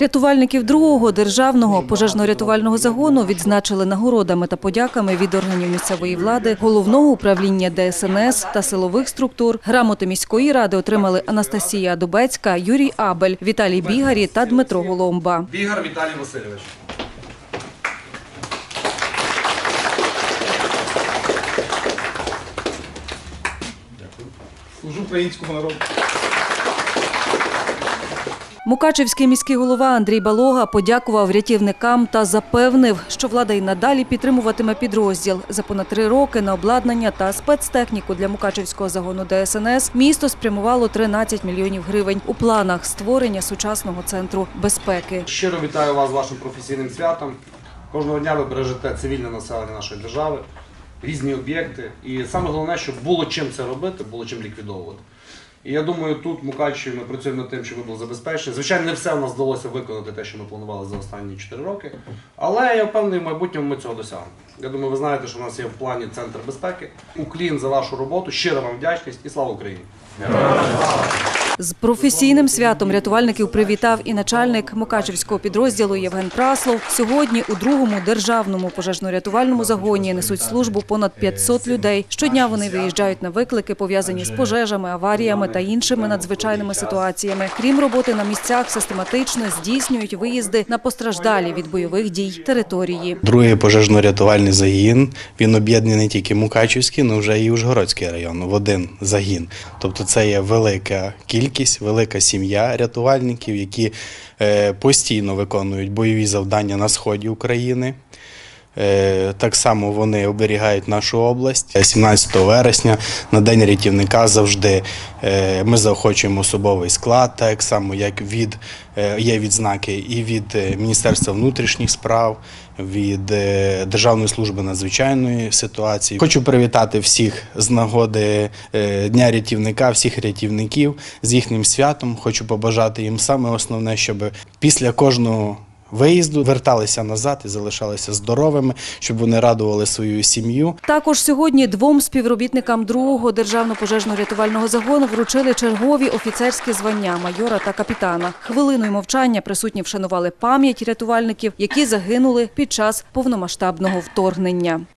Рятувальників другого державного пожежно-рятувального загону відзначили нагородами та подяками від органів місцевої влади, головного управління ДСНС та силових структур. Грамоти міської ради отримали Анастасія Дубецька, Юрій Абель, Віталій Бігарі та Дмитро Голомба. Бігар Віталій Васильович. Служу українському народу. Мукачевський міський голова Андрій Балога подякував рятівникам та запевнив, що влада й надалі підтримуватиме підрозділ. За понад три роки на обладнання та спецтехніку для Мукачевського загону ДСНС місто спрямувало 13 мільйонів гривень у планах створення сучасного центру безпеки. Щиро вітаю вас з вашим професійним святом. Кожного дня ви бережете цивільне населення нашої держави, різні об'єкти. І саме головне, щоб було чим це робити, було чим ліквідовувати. І я думаю, тут Мукачі ми працюємо над тим, щоб ви були забезпечені. Звичайно, не все в нас вдалося виконати те, що ми планували за останні 4 роки. Але я впевнений, в майбутньому ми цього досягнемо. Я думаю, ви знаєте, що в нас є в плані центр безпеки. Уклін за вашу роботу, щира вам вдячність і слава Україні! З професійним святом рятувальників привітав і начальник Мукачевського підрозділу Євген Праслов. Сьогодні у другому державному пожежно-рятувальному загоні несуть службу понад 500 людей. Щодня вони виїжджають на виклики, пов'язані з пожежами, аваріями та іншими надзвичайними ситуаціями. Крім роботи на місцях, систематично здійснюють виїзди на постраждалі від бойових дій території. Другий пожежно-рятувальний загін. Він об'єднаний не тільки Мукачівський, але вже і Ужгородський район в один загін. Тобто це є велика кількість, велика сім'я рятувальників, які е, постійно виконують бойові завдання на сході України. Е, Так само вони оберігають нашу область. 17 вересня на День рятівника завжди е, ми заохочуємо особовий склад, так само як від е, є відзнаки і від е, Міністерства внутрішніх справ, від е, Державної служби надзвичайної ситуації. Хочу привітати всіх з нагоди е, Дня рятівника, всіх рятівників з їхнім святом. Хочу побажати їм саме основне, щоб після кожного виїзду верталися назад і залишалися здоровими, щоб вони радували свою сім'ю. Також сьогодні двом співробітникам другого державно-пожежно-рятувального загону вручили чергові офіцерські звання майора та капітана. Хвилиною мовчання присутні вшанували пам'ять рятувальників, які загинули під час повномасштабного вторгнення.